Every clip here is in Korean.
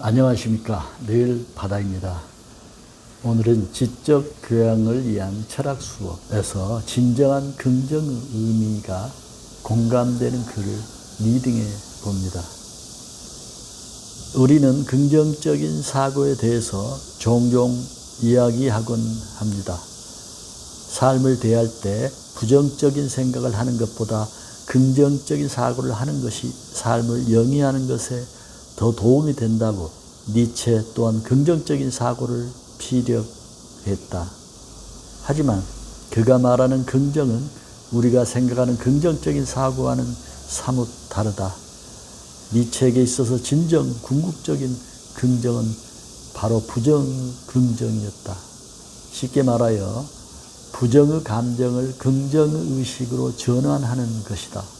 안녕하십니까. 늘 바다입니다. 오늘은 지적 교양을 위한 철학 수업에서 진정한 긍정의 의미가 공감되는 글을 리딩해 봅니다. 우리는 긍정적인 사고에 대해서 종종 이야기하곤 합니다. 삶을 대할 때 부정적인 생각을 하는 것보다 긍정적인 사고를 하는 것이 삶을 영위하는 것에 더 도움이 된다고 니체 또한 긍정적인 사고를 피력했다. 하지만 그가 말하는 긍정은 우리가 생각하는 긍정적인 사고와는 사뭇 다르다. 니체에게 있어서 진정 궁극적인 긍정은 바로 부정 긍정이었다. 쉽게 말하여 부정의 감정을 긍정의 의식으로 전환하는 것이다.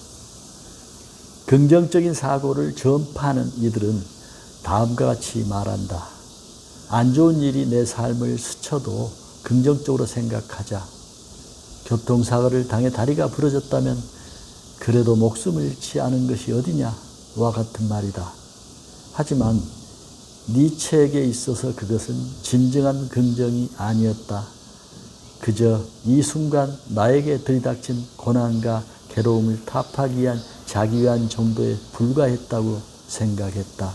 긍정적인 사고를 전파하는 이들은 다음과 같이 말한다. 안 좋은 일이 내 삶을 스쳐도 긍정적으로 생각하자. 교통사고를 당해 다리가 부러졌다면 그래도 목숨을 잃지 않은 것이 어디냐와 같은 말이다. 하지만 니체에게 있어서 그것은 진정한 긍정이 아니었다. 그저 이 순간 나에게 들이닥친 고난과 괴로움을 타파하기 위한 자기 위한 정도에 불과했다고 생각했다.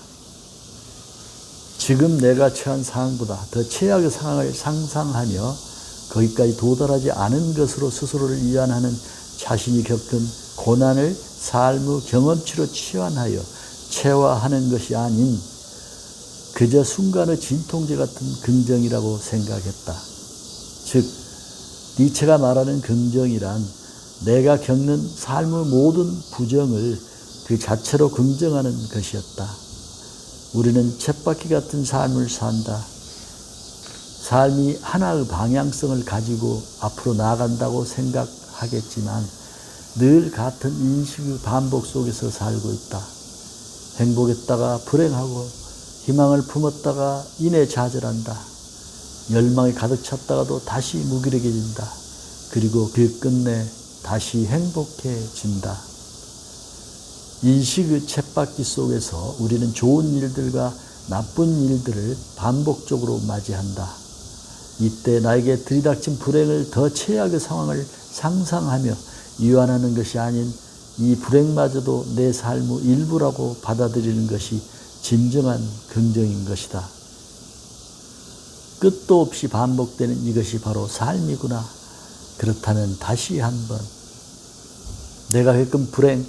지금 내가 처한 상황보다 더 최악의 상황을 상상하며 거기까지 도달하지 않은 것으로 스스로를 위안하는 자신이 겪은 고난을 삶의 경험치로 치환하여 체화하는 것이 아닌 그저 순간의 진통제 같은 긍정이라고 생각했다. 즉, 니체가 말하는 긍정이란 내가 겪는 삶의 모든 부정을 그 자체로 긍정하는 것이었다. 우리는 쳇바퀴 같은 삶을 산다. 삶이 하나의 방향성을 가지고 앞으로 나아간다고 생각하겠지만 늘 같은 인식의 반복 속에서 살고 있다. 행복했다가 불행하고 희망을 품었다가 인해 좌절한다. 열망이 가득 찼다가도 다시 무기력해진다. 그리고 그 끝내 다시 행복해진다. 인식의 쳇바퀴 속에서 우리는 좋은 일들과 나쁜 일들을 반복적으로 맞이한다. 이때 나에게 들이닥친 불행을 더 최악의 상황을 상상하며 이완하는 것이 아닌 이 불행마저도 내 삶의 일부라고 받아들이는 것이 진정한 긍정인 것이다. 끝도 없이 반복되는 이것이 바로 삶이구나. 그렇다면 다시 한번 내가 겪은 불행,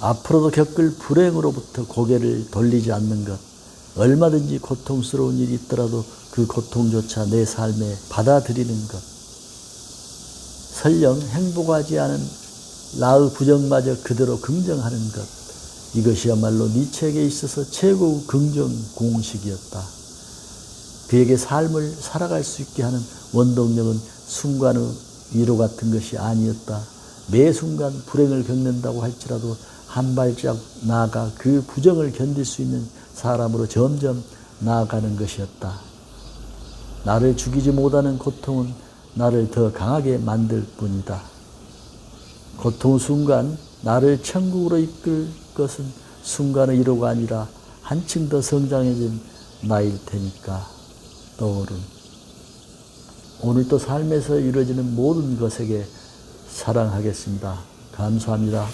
앞으로도 겪을 불행으로부터 고개를 돌리지 않는 것, 얼마든지 고통스러운 일이 있더라도 그 고통조차 내 삶에 받아들이는 것, 설령 행복하지 않은 나의 부정마저 그대로 긍정하는 것, 이것이야말로 니체에게 있어서 최고의 긍정 공식이었다. 그에게 삶을 살아갈 수 있게 하는 원동력은 순간의 위로 같은 것이 아니었다. 매 순간 불행을 겪는다고 할지라도 한 발짝 나아가 그 부정을 견딜 수 있는 사람으로 점점 나아가는 것이었다. 나를 죽이지 못하는 고통은 나를 더 강하게 만들 뿐이다. 고통 순간 나를 천국으로 이끌 것은 순간의 위로가 아니라 한층 더 성장해진 나일 테니까 떠오른 오늘도 삶에서 이루어지는 모든 것에게 사랑하겠습니다. 감사합니다.